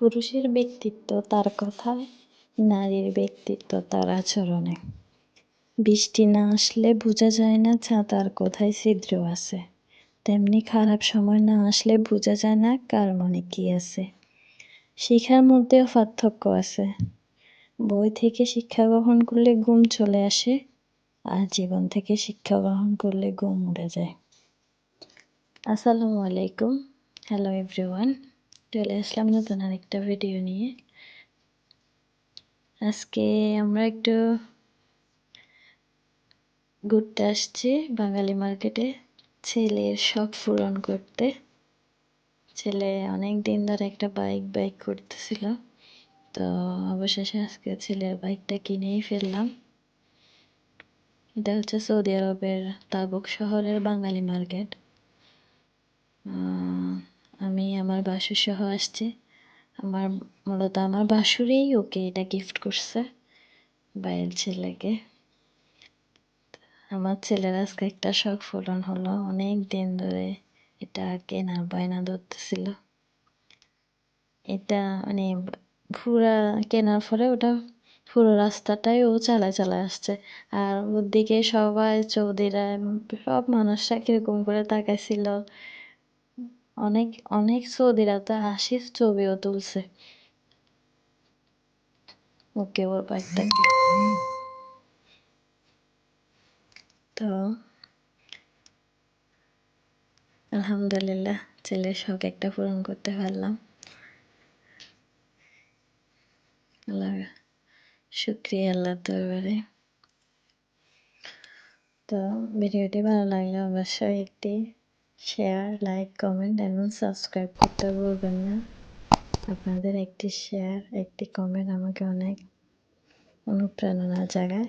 পুরুষের ব্যক্তিত্ব তার কথায়, নারীর ব্যক্তিত্ব তার আচরণে। বৃষ্টি না আসলে বোঝা যায় না ছাতার কোথায় ছিদ্র আছে। তেমনি খারাপ সময় না আসলে বোঝা যায় না কার মনে কী আছে। শিখার মধ্যেও পার্থক্য আছে। বই থেকে শিক্ষা গ্রহণ করলে ঘুম চলে আসে আর জীবন থেকে শিক্ষা গ্রহণ করলে ঘুম উড়ে যায়। আসসালামু আলাইকুম। হ্যালো এভরিওয়ান চলে আসলাম নতুন আরেকটা ভিডিও নিয়ে। আজকে আমরা একটু ঘুরতে আসছি বাঙালি মার্কেটে ছেলের শখ পূরণ করতে। ছেলে অনেক দিন ধরে একটা বাইক বাইক করতেছিল। তো অবশেষে আজকে ছেলের বাইকটা কিনেই ফেললাম। এটা হচ্ছে সৌদি আরবের তাবুক শহরের বাঙালি মার্কেট আমি আমার বাসুর সহ আসছি। আমার মূলত আমার বাসুরেই ওকে এটা গিফট করছে, বাইরের ছেলেকে। আমার ছেলের আজকে একটা শখ পূরণ হলো। অনেক দিন ধরে এটা কেনার বায়না ধরতেছিল। এটা মানে পুরা কেনার পরে ওটা পুরো রাস্তাটাই ও চালায় চালায় আসছে। আর ওর দিকে সবাই চৌধুরীরা সব মানুষরা কীরকম করে তাকাইছিল। অনেক অনেক সৌদিরা তো হাসির ছবিও তুলছে। ওকে, ওর বাইকটাকে তো, আলহামদুলিল্লাহ, ছেলের শখ একটা পূরণ করতে পারলাম। আল্লাহ, শুক্রিয়া আল্লাহ দরবারে। তো, ভিডিওটি ভালো লাগলে অবশ্যই একটি শেয়ার লাইক কমেন্ট এবং সাবস্ক্রাইব করতে ভুলবেন না। আপনাদের একটি শেয়ার একটি কমেন্ট আমাকে অনেক অনুপ্রেরণা জাগায়